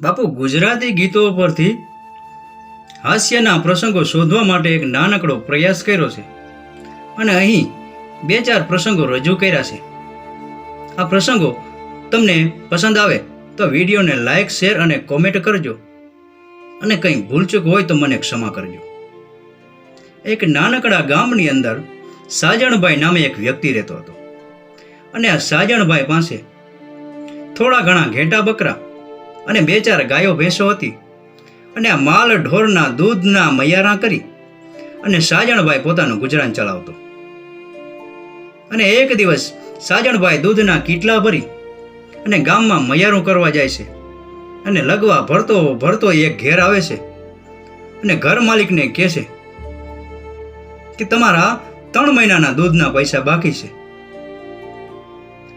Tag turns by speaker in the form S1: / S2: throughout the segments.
S1: બાપુ, ગુજરાતી ગીતો પરથી હાસ્યના પ્રસંગો શોધવા માટે એક નાનકડો પ્રયાસ કર્યો છે. અને અહીં બે ચાર પ્રસંગો રજૂ કર્યા છે. આ પ્રસંગો તમને પસંદ આવે તો વિડીયોને લાઈક, શેર અને કોમેન્ટ કરજો. અને કંઈ ભૂલચૂક હોય તો મને ક્ષમા કરજો. એક નાનકડા ગામની અંદર સાજણભાઈ નામે એક વ્યક્તિ રહેતો હતો. અને આ સાજણભાઈ પાસે થોડા ઘણા ઘેટા બકરા અને બે ચાર ગાયો ભેંસો હતી. અને આ માલ ઢોરના દૂધના મૈયારા કરી અને સાજણભાઈ પોતાનું ગુજરાન ચલાવતો. અને એક દિવસ સાજણભાઈ દૂધના કીટલા ભરી અને ગામમાં મૈયારું કરવા જાય છે. અને લગવા ભરતો ભરતો એક ઘેર આવે છે અને ઘર માલિકને કહે છે કે તમારા ત્રણ મહિનાના દૂધના પૈસા બાકી છે.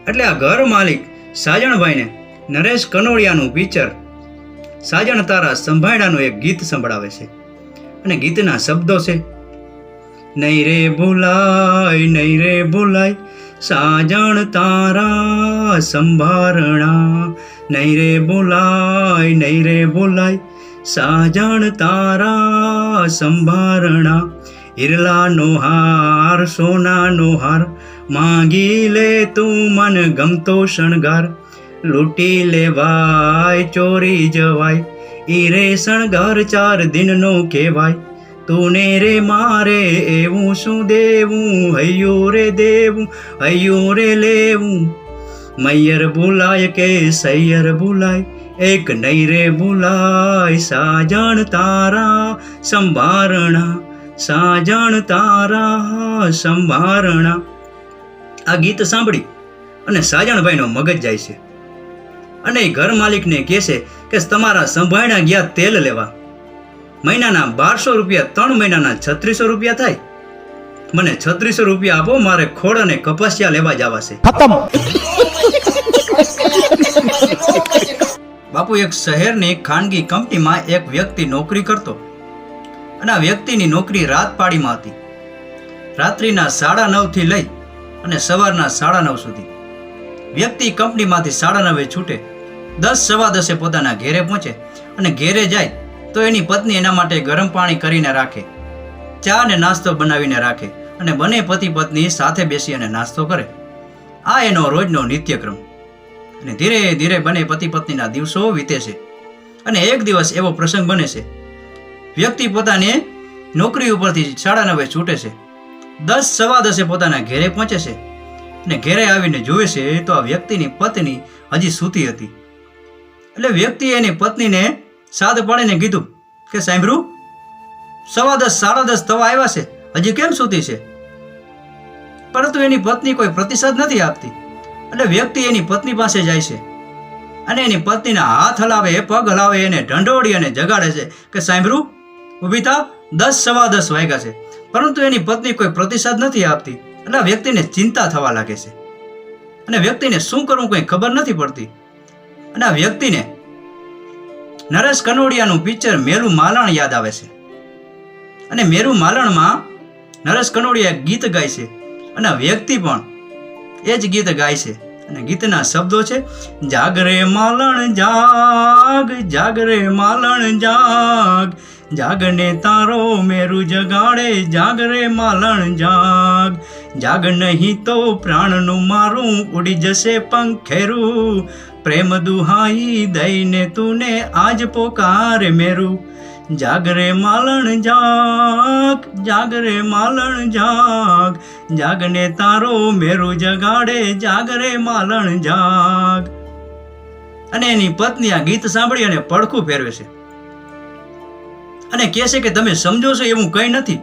S1: એટલે આ ઘર માલિક સાજણભાઈને નરેશ કનોડિયાનું પિક્ચર સાજણ તારા સંભાળાનું એક ગીત સંભળાવે છે. અને ગીતના શબ્દો છે. નહીં રે ભૂલાય, નહીં રે ભૂલાય, સાજણ તારા સંભારણા. નહીં રે ભૂલાય, નહીં રે ભૂલાય, સાજણ તારા સંભારણા. હિરલાનો હાર, સોનાનો હાર, માંગી લે તું મન ગમતો શણગાર. લૂંટી લેવાય, ચોરી જવાય. ઈ રે શણગાર ચાર દિનનો કહેવાય. તુને રે મારે એવું શું દેવું? હૈયો રે દેવું, હૈયો રે લેવું. મૈયર ભૂલાય કે સૈયર ભૂલાય? એક નહીં રે ભૂલાય, સાજણ તારા સંભારણા. સાજણ તારા સંભારણા. આ ગીત સાંભળી અને સાજણભાઈનો મગજ જાય છે. અને ઘર માલિકને કહેશે કે તમારા સંભાળ્યા ગયા તેલ લેવા. મહિનાના બારસો રૂપિયા ત્રણ મહિનાના છત્રીસો રૂપિયા થાય. મને છત્રીસો રૂપિયા આપો મારે ખોડ અને કપાસિયા લેવા જવા છે બાપુ એક શહેરની ખાનગી કંપનીમાં એક વ્યક્તિ નોકરી કરતો. અને આ વ્યક્તિની નોકરી રાત પાડીમાં હતી. રાત્રિના સાડા નવથી લઈ અને સવારના સાડા નવ સુધી. વ્યક્તિ કંપનીમાંથી સાડા નવે છૂટે. દસ સવા દસે પોતાના ઘેરે પહોંચે અને ઘેરે જાય તો એની પત્ની એના માટે ગરમ પાણી કરીને રાખે. ચા અને નાસ્તો બનાવીને રાખે અને બંને પતિ પત્ની સાથે બેસી અને નાસ્તો કરે. આ એનો રોજનો નિત્યક્રમ. અને ધીરે ધીરે બંને પતિ પત્નીના દિવસો વીતે છે અને એક દિવસ એવો પ્રસંગ બને છે વ્યક્તિ પોતાની નોકરી ઉપરથી સાડા નવે છૂટે છે દસ સવા દસે પોતાના ઘેરે પહોંચે છે અને ઘેરે આવીને જુએ છે, તો આ વ્યક્તિની પત્ની હજી સૂતી હતી. એટલે વ્યક્તિએ એની પત્નીને સાદ પાડીને કીધું કે, સાંભળું, સવા દસ, સાડા દસ થવા આવ્યા છે, હજી કેમ સૂતી છે? પરંતુ એની પત્ની કોઈ પ્રતિસાદ નથી આપતી. એટલે વ્યક્તિ એની પત્ની પાસે જાય છે અને એની પત્નીના હાથ હલાવે, પગ હલાવે, એને ઢંઢોળી અને જગાડે છે કે, સાંભળું, ઊભી દસ સવા દસ વાગ્યા છે. પરંતુ એની પત્ની કોઈ પ્રતિસાદ નથી આપતી. એટલે વ્યક્તિને ચિંતા થવા લાગે છે. અને વ્યક્તિને શું કરવું કંઈ ખબર નથી પડતી. અને આ વ્યક્તિને નરેશ કનોડિયાનું પિક્ચર મેરું માલણ યાદ આવે છે. અને મેરુ માલણમાં નરેશ કનોડિયા ગીત ગાય છે. અને વ્યક્તિ પણ એ જ ગીત ગાય છે. અને ગીતના શબ્દો છે, જાગરે માલણ જાગ, જાગરે માલણ જાગ, જાગને તારો મેરુ જગાડે, જાગરે માલણ જાગ જાગ નહીં તો પ્રાણનું મારું ઉડી જશે પંખેરું. પ્રેમ દુહાઈ દઈને તુને આજ પોકારે મેરું. જાગરે માલણ જાગ જાગરે માલણ જાગ, જાગને તારો મેરું જગાડે જાગરે માલણ જાગ. અને એની પત્ની આ ગીત સાંભળી અને પડખું ફેરવે છે. અને કહે છે કે તમે સમજો છો એવું કંઈ નથી.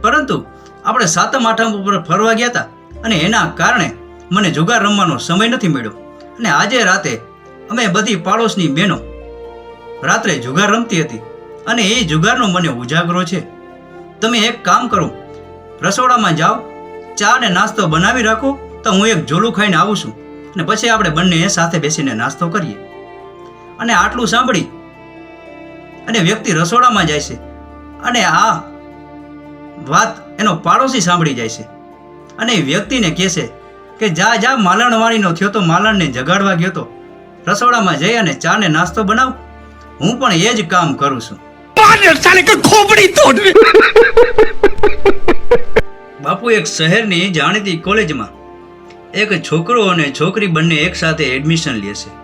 S1: પરંતુ આપણે સાતમ આઠમ ઉપર ફરવા ગયા હતા અને એના કારણે મને જુગાર રમવાનો સમય નથી મળ્યો. અને આજે રાતે અમે બધી પાડોશની બહેનો રાત્રે જુગાર રમતી હતી અને એ જુગારનો મને ઉજાગરો છે. તમે એક કામ કરો, રસોડામાં જાઓ, ચા ને નાસ્તો બનાવી રાખો તો હું એક જોલું ખાઈને આવું છું અને પછી આપણે બંને સાથે બેસીને નાસ્તો કરીએ. અને આટલું સાંભળી અને વ્યક્તિ રસોડામાં જાય છે. અને આ વાત એનો પાડોશી સાંભળી જાય છે. અને એ વ્યક્તિને કહેશે કે જા જા માલણવાણીનો થયો તો માલણને જગાડવા ગયો તો રસોડામાં જઈ અને ચા નાસ્તો બનાવ. હું પણ એ જ કામ કરું છું. બાપુ એક શહેરની જાણીતી કોલેજમાં એક છોકરો અને છોકરી બંને એક સાથે એડમિશન લેશે છે.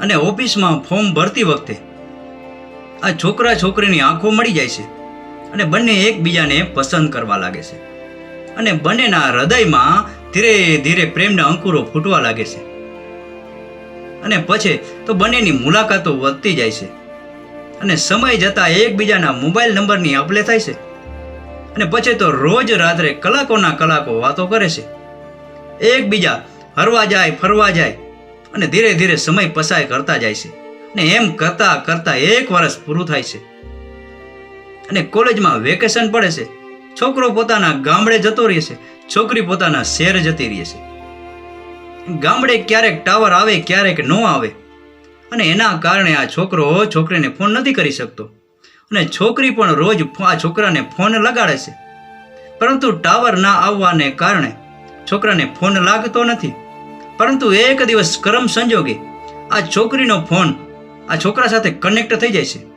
S1: અને ઓફિસમાં ફોર્મ ભરતી વખતે આ છોકરા છોકરીની આંખો મળી જાય છે. અને બંને એકબીજાને પસંદ કરવા લાગે છે. અને બંનેના હૃદયમાં ધીરે ધીરે પ્રેમના અંકુરો ફૂટવા લાગે છે. અને પછી તો બંનેની મુલાકાતો વધતી જાય છે. અને સમય જતાં એકબીજાના મોબાઈલ નંબરની અપલે થાય છે. અને પછી તો રોજ રાત્રે કલાકોના કલાકો વાતો કરે છે. એકબીજા હરવા જાય, ફરવા જાય અને ધીરે ધીરે સમય પસાર કરતા જાય છે. અને એમ કરતા કરતા એક વર્ષ પૂરું થાય છે. અને કોલેજમાં વેકેશન પડે છે. છોકરો પોતાના ગામડે જતો રહે છે. છોકરી પોતાના શહેર જતી રહે છે. ગામડે ક્યારેક ટાવર આવે, ક્યારેક ન આવે. અને એના કારણે આ છોકરો છોકરીને ફોન નથી કરી શકતો. અને છોકરી પણ રોજ આ છોકરાને ફોન લગાડે છે. પરંતુ ટાવર ના આવવાને કારણે છોકરાને ફોન લાગતો નથી. પરંતુ એક દિવસ કરમ સંજોગે આ છોકરીનો ફોન આ છોકરા સાથે કનેક્ટ થઈ જાય છે.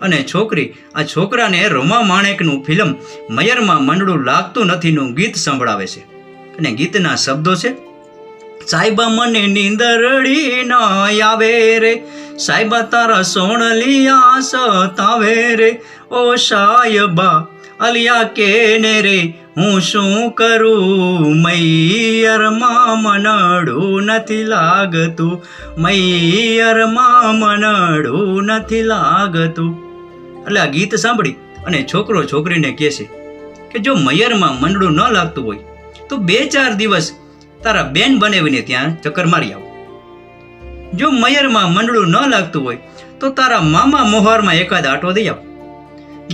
S1: અને છોકરી, આ છોકરાને રોમા માણેકનું ફિલ્મ મયરમાં મંડળું લાગતું નથીનું ગીત સંભળાવે છે. અને ગીતના શબ્દો છે, સાહેબા મને નીંદરડી ન આવે રે, સાહેબા તારા સોણલિયા સતાવે રે, ઓ સાયબા અલિયા કેને રે, હું શું કરું? મૈયરમાં મનડું નથી લાગતું, મૈયરમાં મનડું નથી લાગતું. એટલે આ ગીત સાંભળી અને છોકરો છોકરીને કહે છે કે જો મયરમાં મંડળું ન લાગતું હોય, તો બે ચાર દિવસ તારા બેન બનાવીને ત્યાં ચક્કર મારી આવો. જો મયરમાં મંડળું ન લાગતું હોય, તો તારા મામા મોહરમાં એકાદ આટો દઈ આવ.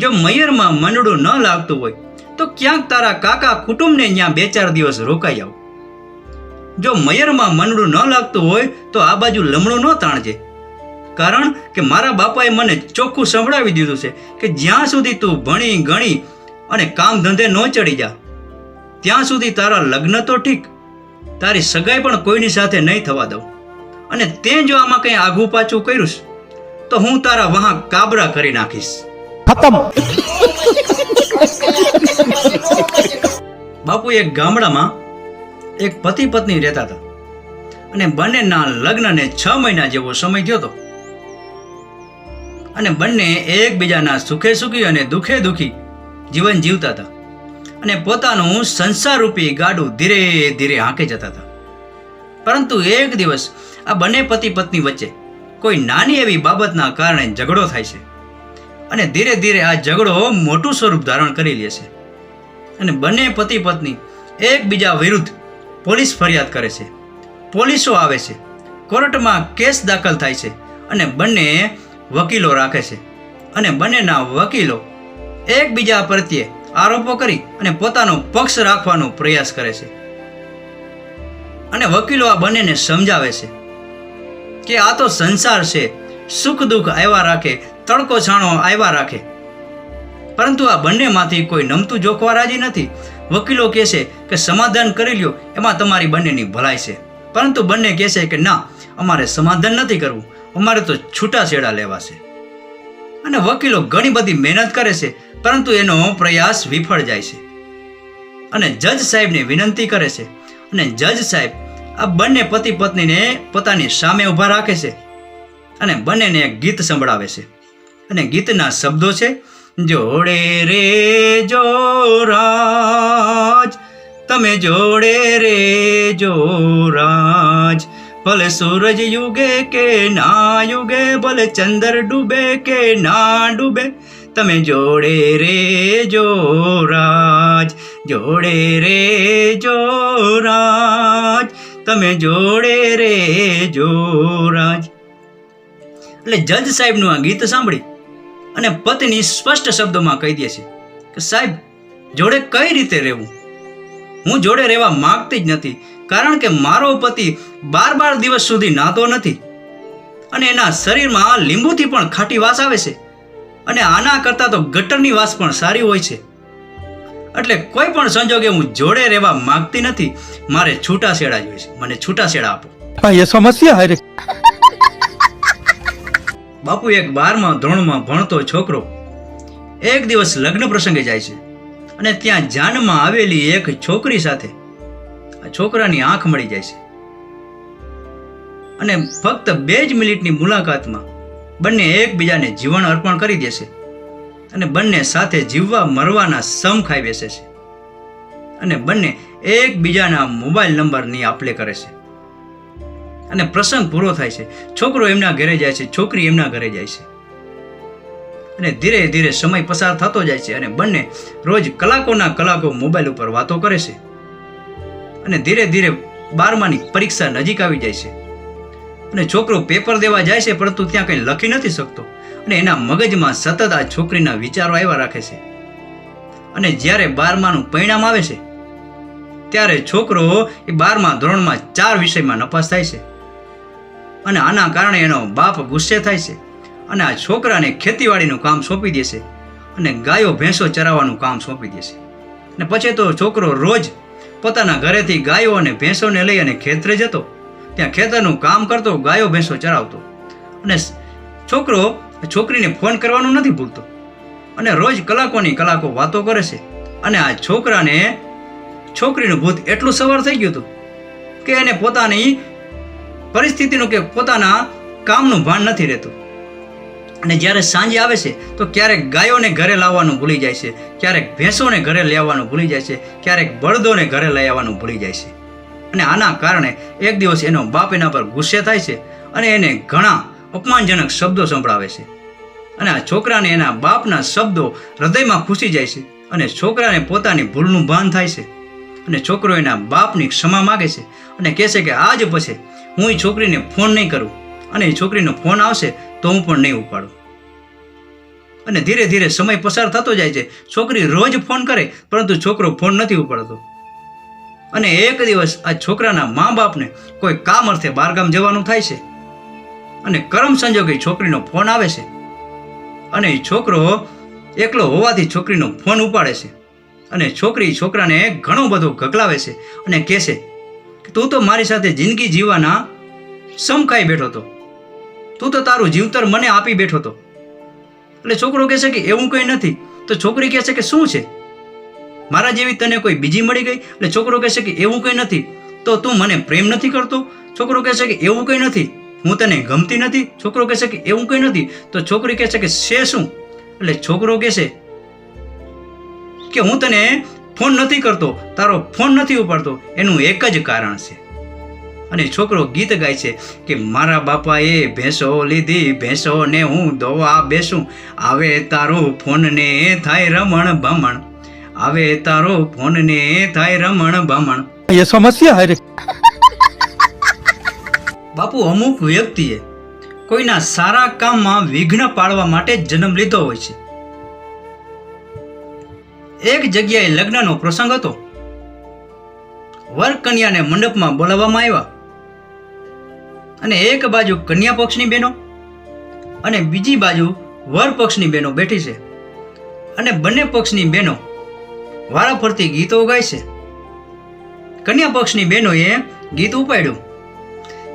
S1: જો મયરમાં મંડળું ન લાગતું હોય, તો ક્યાંક તારા કાકા કુટુંબને ત્યાં બે ચાર દિવસ રોકાઈ આવ. જો મયરમાં મંડળું ન લાગતું હોય, તો આ બાજુ લમણું ન તાણજે. કારણ કે મારા બાપાએ મને ચોખ્ખું સંભળાવી દીધું છે કે જ્યાં સુધી તું ભણી ગણી અને કામ ધંધે ન ચડી જા ત્યાં સુધી તારા લગ્ન તો ઠીક તારી સગાઈ પણ કોઈની સાથે નહીં થવા દઉં. અને તે જો આમાં કંઈ આઘું પાછું કર્યું તો હું તારા વહા કાબરા કરી નાખીશ. બાપુ એક ગામડામાં એક પતિ પત્ની રહેતા હતા. અને બંનેના લગ્નને છ મહિના જેવો સમય થયો હતો. અને બંને એકબીજાના સુખે સુખી અને દુઃખે દુઃખી જીવન જીવતા હતા. અને પોતાનું સંસારરૂપી ગાડું ધીરે ધીરે હાંકે જતા હતા. પરંતુ એક દિવસ આ બંને પતિ પત્ની વચ્ચે કોઈ નાની એવી બાબતના કારણે ઝઘડો થાય છે અને ધીરે ધીરે આ ઝઘડો મોટું સ્વરૂપ ધારણ કરી લે છે. અને બંને પતિ પત્ની એકબીજા વિરુદ્ધ પોલીસ ફરિયાદ કરે છે. પોલીસો આવે છે. કોર્ટમાં કેસ દાખલ થાય છે અને બંને વકીલો રાખે છે. અને બંનેના વકીલો એકબીજા પ્રત્યે આરોપો કરી અને પોતાનો પક્ષ રાખવાનો પ્રયાસ કરે છે. અને વકીલો આ બંનેને સમજાવે છે કે આ તો સંસાર છે. સુખ દુઃખ આવ્યા રાખે, તડકો છાણો આવ્યા રાખે. પરંતુ આ બંનેમાંથી કોઈ નમતું જોખવા રાજી નથી. વકીલો કહેશે કે સમાધાન કરી લ્યો, એમાં તમારી બંનેની ભલાઈ છે. પરંતુ બંને કહેશે કે ના, અમારે સમાધાન નથી કરવું. અમારે તો છૂટાછેડા લેવા છે અને વકીલો ઘણી બધી મહેનત કરે છે, પરંતુ એનો પ્રયાસ વિફળ જાય છે. અને જજ સાહેબને વિનંતી કરે છે, અને જજ સાહેબ આ બંને પતિ પત્નીને પોતાની સામે ઊભા રાખે છે અને બંનેને એક ગીત સંભળાવે છે. અને ગીતના શબ્દો છે, જોડે રે જો રાજ, તમે જોડે રે જો રાજ ભલે સૂરજ યુગે કે ના યુગે, ભલે ચંદ્ર ડૂબે કે ના ડૂબે, તમે જોડે રે જો રાજ, જોડે રે જો રાજ, તમે જોડે રે જો રાજ. એટલે જજ સાહેબનું આ ગીત સાંભળી અને પત્ની સ્પષ્ટ શબ્દોમાં કહી દે છે કે સાહેબ, જોડે કઈ રીતે રહેવું? હું જોડે રહેવા માગતી જ નથી. કારણ કે મારો પતિ બાર બાર દિવસ સુધી નાતો નથી. અને એના શરીરમાં લીંબુથી પણ ખાટી વાસ આવે છે. અને આના કરતાં તો ગટરની વાસ પણ સારી હોય છે. એટલે કોઈ પણ સંજોગે હું જોડે રહેવા માંગતી નથી. મારે છૂટાછેડા જોઈએ છે. મને છૂટાછેડા આપો.
S2: એ સમસ્યા
S1: બાપુ એક બારમાં ધોરણમાં ભણતો છોકરો એક દિવસ લગ્ન પ્રસંગે જાય છે. અને ત્યાં જાનમાં આવેલી એક છોકરી સાથે આ છોકરાની આંખ મળી જાય છે. અને ફક્ત બે જ મિનિટની મુલાકાતમાં બંને એકબીજાને જીવન અર્પણ કરી દેશે અને બંને સાથે જીવવા મરવાના સમ ખાઈ બેસે છે. અને બંને એકબીજાના મોબાઈલ નંબરની આપલે કરે છે. અને પ્રસંગ પૂરો થાય છે. છોકરો એમના ઘરે જાય છે, છોકરી એમના ઘરે જાય છે. અને ધીરે ધીરે સમય પસાર થતો જાય છે અને બંને રોજ કલાકોના કલાકો મોબાઈલ ઉપર વાતો કરે છે. અને ધીરે ધીરે બારમાની પરીક્ષા નજીક આવી જાય છે. અને છોકરો પેપર દેવા જાય છે, પરંતુ ત્યાં કંઈ લખી નથી શકતો. અને એના મગજમાં સતત આ છોકરીના વિચારો આવ્યા રાખે છે. અને જ્યારે બારમાનું પરિણામ આવે છે, ત્યારે છોકરો એ બારમા ધોરણમાં ચાર વિષયમાં નપાસ થાય છે. અને આના કારણે એનો બાપ ગુસ્સે થાય છે. અને આ છોકરાને ખેતીવાડીનું કામ સોંપી દેશે અને ગાયો, ભેંસો ચરાવવાનું કામ સોંપી દેશે અને પછી તો છોકરો રોજ પોતાના ઘરેથી ગાયો અને ભેંસોને લઈ અને ખેતરે જતો. ત્યાં ખેતરનું કામ કરતો ગાયો ભેંસો ચરાવતો. અને છોકરો, છોકરીને ફોન કરવાનું નથી ભૂલતો. અને રોજ કલાકોની કલાકો વાતો કરે છે. અને આ છોકરાને, છોકરીનું ભૂત એટલું સવાર થઈ ગયું હતું કે એને પોતાની પરિસ્થિતિનું કે પોતાના કામનું ભાન નથી રહેતું. અને જ્યારે સાંજે આવે છે, તો ક્યારેક ગાયોને ઘરે લાવવાનું ભૂલી જાય છે, ક્યારેક ભેંસોને ઘરે લેવાનું ભૂલી જાય છે, ક્યારેક બળદોને ઘરે લઈ આવવાનું ભૂલી જાય છે. અને આના કારણે એક દિવસ એનો બાપ એના પર ગુસ્સે થાય છે અને એને ઘણા અપમાનજનક શબ્દો સંભળાવે છે. અને આ છોકરાને એના બાપના શબ્દો હૃદયમાં ખુશી જાય છે અને છોકરાને પોતાની ભૂલનું ભાન થાય છે. અને છોકરો એના બાપની ક્ષમા માગે છે અને કહે છે કે આજ પછી હું એ છોકરીને ફોન નહીં કરું. અને એ છોકરીનો ફોન આવશે તો હું પણ નહીં ઉપાડું. અને ધીરે ધીરે સમય પસાર થતો જાય છે. છોકરી રોજ ફોન કરે, પરંતુ છોકરો ફોન નથી ઉપાડતો. અને એક દિવસ આ છોકરાના મા બાપને કોઈ કામ અર્થે બહારગામ જવાનું થાય છે. અને કરમ સંજોગે છોકરીનો ફોન આવે છે. અને છોકરો એકલો હોવાથી છોકરીનો ફોન ઉપાડે છે. અને છોકરી છોકરાને ઘણો બધો ગગલાવે છે અને કહેશે તું તો મારી સાથે જિંદગી જીવવાના સમકાઈ બેઠો હતો. તું તો તારું જીવતર મને આપી બેઠો હતો એટલે છોકરો કહેશે કે એવું કંઈ નથી. તો છોકરી કહેશે કે શું છે? મારા જેવી તને કોઈ બીજી મળી ગઈ? એટલે છોકરો કહેશે કે એવું કંઈ નથી. તો તું મને પ્રેમ નથી કરતો? છોકરો કહેશે કે એવું કંઈ નથી. હું તને ગમતી નથી? છોકરો કહેશે કે એવું કંઈ નથી. તો છોકરી કહેશે કે છે શું? એટલે છોકરો કહેશે કે હું તને ફોન નથી કરતો. તારો ફોન નથી ઉપાડતો. એનું એક જ કારણ છે. અને છોકરો ગીત ગાય છે કે મારા બાપાએ ભેંસો લીધી ભેંસો ને હું દોવા બેસું. આવે તારું ફોનને થાય રમણ ભમણ આવે તારો ફોનને થાય રમણ ભમણ
S2: એ સમસ્યા હરે
S1: બાપુ અમુક વ્યક્તિએ કોઈના સારા કામમાં વિઘ્ન પાડવા માટે જન્મ લીધો હોય છે. એક જગ્યાએ લગ્નનો પ્રસંગ હતો. વર કન્યાને મંડપમાં બોલાવવામાં આવ્યા. અને એક બાજુ કન્યા પક્ષની બહેનો અને બીજી બાજુ વર પક્ષની બહેનો બેઠી છે. અને બંને પક્ષની બહેનો વારા ફરતી ગીતો ગાય છે. કન્યા પક્ષની બહેનોએ ગીત ઉપાડ્યું.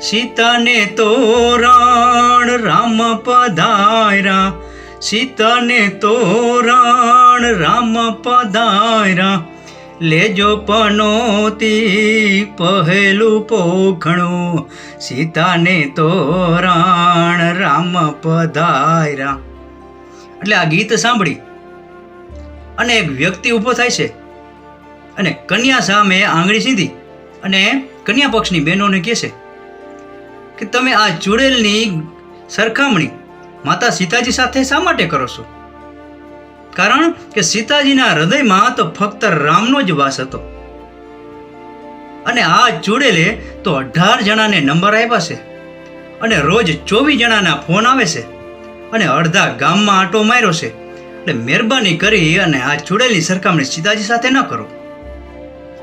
S1: સીતાને તોરણ રામ પધાયરા સીતાને તોરણ રામ પધાર્યા. લેજો પનોતી, પહેલું પોખણું. સીતાને તોરણ રામ પધાર્યા. એટલે આ ગીત સાંભળી અને એક વ્યક્તિ ઊભો થાય છે અને કન્યા સામે આંગળી સીધી અને કન્યા પક્ષની બહેનોને કહે છે કે તમે આ ચૂડેલની સરખામણી માતા સીતાજી સાથે શા માટે કરો છો? કારણ કે સીતાજીના હૃદયમાં તો ફક્ત રામનો જ વાસ હતો. અને આ ચૂડેલે તો અઢાર જણાને નંબર આપ્યા છે. અને રોજ ચોવીસ જણાના ફોન આવે છે. અને અડધા ગામમાં આટો માર્યો છે. એટલે મહેરબાની કરી અને આ ચૂડેલની સરખામણી સીતાજી સાથે ન કરો.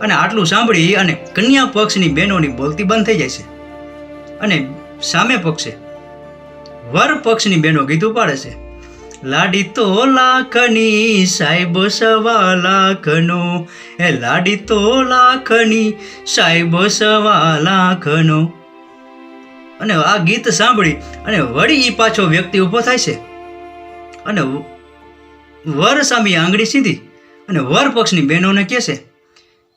S1: અને આટલું સાંભળી અને કન્યા પક્ષની બહેનોની બોલતી બંધ થઈ જાય છે. અને સામે પક્ષે વર પક્ષની બહેનો ગીત ઉપાડે છે. લાડી તો લાખની, સાહેબ સવા લાખનો. એ લાડી તો લાખની, સાહેબ સવા લાખનો. અને આ ગીત સાંભળી અને વળી એ પાછો વ્યક્તિ ઊભો થાય છે. અને વર સામી આંગળી સીધી અને વર પક્ષની બહેનોને કહે છે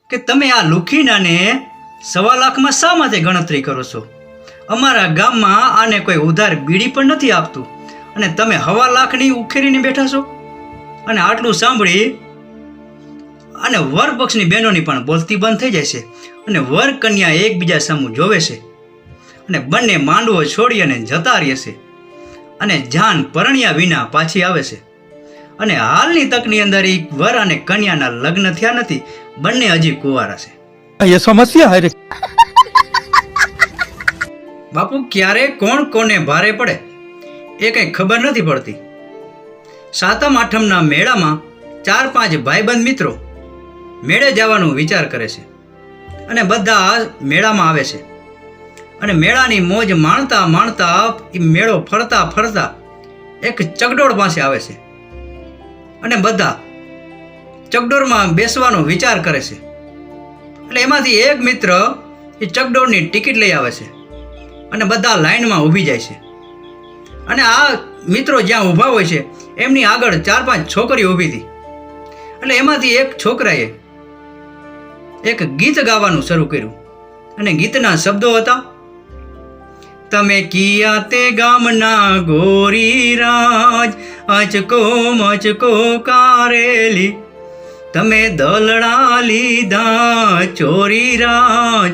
S1: કે તમે આ લુખીનાને સવા લાખમાં શા માટે ગણતરી કરો છો? અમારા ગામમાં આને કોઈ ઉધાર બીડી પણ નથી આપતું. અને તમે હવા લાખની ઉખેરીને બેઠા છો? અને આટલું સાંભળી અને વર પક્ષની બહેનોની પણ બોલતી બંધ થઈ જાય છે અને વર કન્યા એકબીજા સામું જોવે છે અને બંને માંડવો છોડી અને જતા રહે છે અને જાન પરણ્યા વિના પાછી આવે છે. અને હાલની તકની અંદર એક વર અને કન્યાના લગ્ન થયા નથી બંને હજી કુવારા છે.
S2: એ સમસ્યા હારે
S1: બાપુ ક્યારે કોણ કોને ભારે પડે? એ કંઈ ખબર નથી પડતી. સાતમ, આઠમના મેળામાં ચાર પાંચ ભાઈબંધ મિત્રો મેળે જવાનો વિચાર કરે છે અને બધા મેળામાં આવે છે. અને મેળાની મોજ માણતા માણતા એ મેળો ફરતા ફરતા એક ચગડોળ પાસે આવે છે. અને બધા ચગડોળમાં બેસવાનો વિચાર કરે છે. એટલે એમાંથી એક મિત્ર એ ચગડોળની ટિકિટ લઈ આવે છે. અને બધા લાઈનમાં ઊભી જાય છે. અને આ મિત્રો જ્યાં ઊભા હોય છે, એમની આગળ ચાર પાંચ છોકરીઓ ઊભી હતી. એટલે એમાંથી એક છોકરાએ એક ગીત ગાવાનું શરૂ કર્યું. અને ગીતના શબ્દો હતા, તમે કિયા તે ગામના ગોરી રાજ અચકો મચકો કારેલી, તમે દલડા લીધા ચોરી રાજ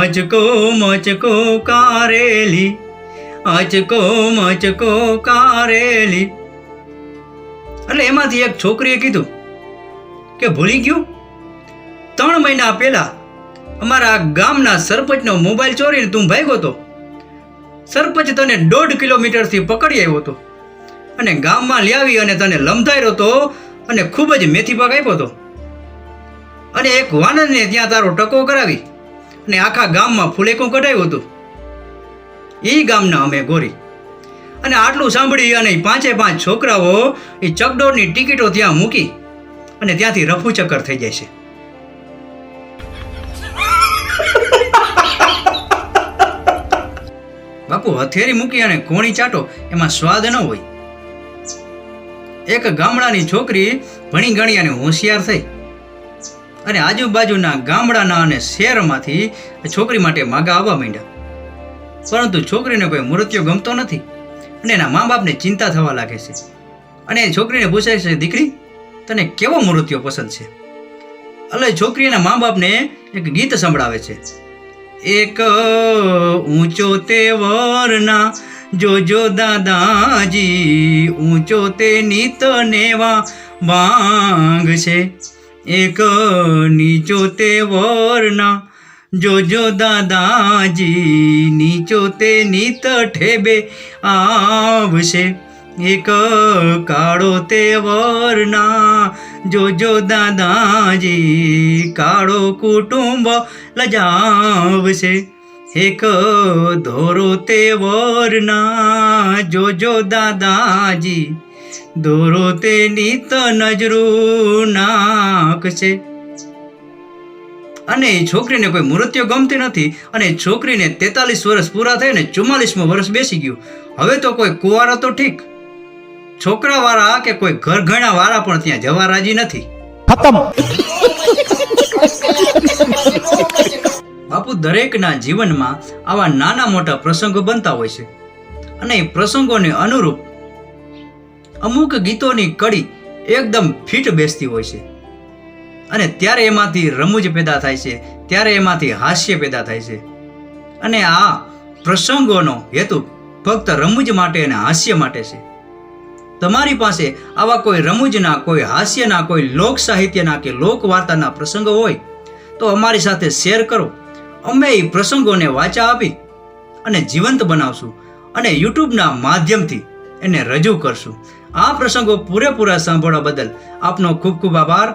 S1: અચકો મચકો કારેલી અચકો મચકો કારેલી. એટલે એમાંથી એક છોકરીએ કીધું કે ભૂલી ગયું? ત્રણ મહિના પહેલા અમારા ગામના સરપંચનો મોબાઈલ ચોરીને તું ભાગ્યો હતો સરપંચ તને દોઢ કિલોમીટરથી પકડી આવ્યો હતો અને ગામમાં લાવી અને તને લમધાર્યો હતો અને ખૂબ જ મેથી પાક આપ્યો હતો. અને એક વાનરને ત્યાં તારો ટકો કરાવી અને આખા ગામમાં ફૂલેકું કઢાવ્યું હતું. એ ગામના અમે ગોરી. અને આટલું સાંભળી અને પાંચે પાંચ છોકરાઓ એ ચકડોળની ટિકિટો ત્યાં મૂકી અને ત્યાંથી રફુ ચક્કર થઈ જાય છે. બાપુ હથેરી મૂકી અને કોણી ચાટો, એમાં સ્વાદ ન હોય. એક ગામડાની છોકરી ભણી ગણી અને હોશિયાર થઈ. અને આજુબાજુના ગામડાના અને શહેરમાંથી છોકરી માટે માગા આવવા માંડ્યા. પરંતુ છોકરીને કોઈ મૃત્યુ ગમતો નથી અને એના મા બાપને ચિંતા થવા લાગે છે. અને એ છોકરીને પૂછે છે, દીકરી, તને કેવો મૃત્યુ પસંદ છે? એટલે છોકરી એના મા બાપને એક ગીત સંભળાવે છે. એક ઊંચો તે વરના જોજો દાદાજી, ઊંચો તે નીત નેવા માંગ છે. એક નીચો તે વરના જોજો દાદાજી નીચો તે નીત ઠેબે આવશે, એક કાળો તે વરના જોજો દાદાજી કાળો કુટુંબ લજાવશે, એક ધોરો તે વરના જોજો દાદાજી દોરો તે નીત નજરું નાખશે અને એ છોકરીને કોઈ મૃત્યુ ગમતી નથી અને છોકરીને તેતાલીસ વર્ષ પૂરા થઈને ચુમ્માલીસમું વર્ષ બેસી ગયું. હવે તો કોઈ કુવારા તો ઠીક? છોકરાવાળા કે કોઈ ઘરઘણા વાળા પણ ત્યાં જવા રાજી નથી. બાપુ દરેકના જીવનમાં આવા નાના મોટા પ્રસંગો બનતા હોય છે. અને એ પ્રસંગોને અનુરૂપ અમુક ગીતોની કડી એકદમ ફિટ બેસતી હોય છે. અને ત્યારે એમાંથી રમૂજ પેદા થાય છે, ત્યારે એમાંથી હાસ્ય પેદા થાય છે. અને આ પ્રસંગોનો હેતુ ફક્ત રમૂજ માટે અને હાસ્ય માટે છે. તમારી પાસે આવા કોઈ રમૂજના, કોઈ હાસ્યના, કોઈ લોક સાહિત્યના કે લોક વાર્તાના પ્રસંગો હોય, તો અમારી સાથે શેર કરો. અમે એ પ્રસંગોને વાચા આપી અને જીવંત બનાવશું અને યુટ્યુબના માધ્યમથી એને રજૂ કરશું. આ પ્રસંગો પૂરેપૂરા સાંભળવા બદલ આપનો ખૂબ ખૂબ આભાર.